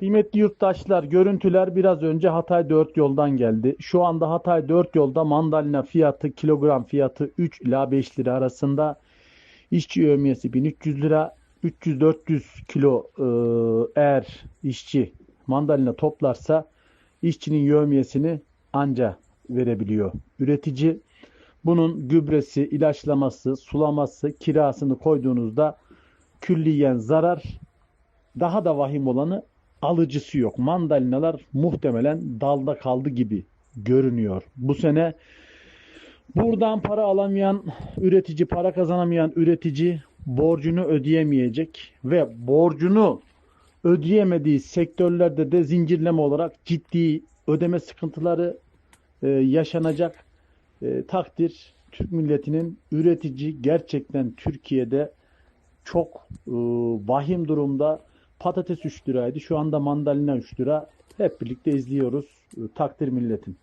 Kıymetli yurttaşlar, görüntüler biraz önce Hatay 4 yoldan geldi. Şu anda Hatay 4 yolda mandalina fiyatı, kilogram fiyatı 3 ila 5 lira arasında. İşçi yevmiyesi 1300 lira. 300-400 kilo e, eğer işçi mandalina toplarsa işçinin yevmiyesini anca verebiliyor. Üretici bunun gübresi, ilaçlaması, sulaması, kirasını koyduğunuzda külliyen zarar daha da vahim olanı alıcısı yok. Mandalinalar muhtemelen dalda kaldı gibi görünüyor. Bu sene buradan para alamayan üretici, para kazanamayan üretici borcunu ödeyemeyecek ve borcunu ödeyemediği sektörlerde de zincirleme olarak ciddi ödeme sıkıntıları e, yaşanacak E, takdir Türk milletinin üretici gerçekten Türkiye'de çok e, vahim durumda. Patates 3 liraydı. Şu anda mandalina 3 lira. Hep birlikte izliyoruz. E, takdir milletin.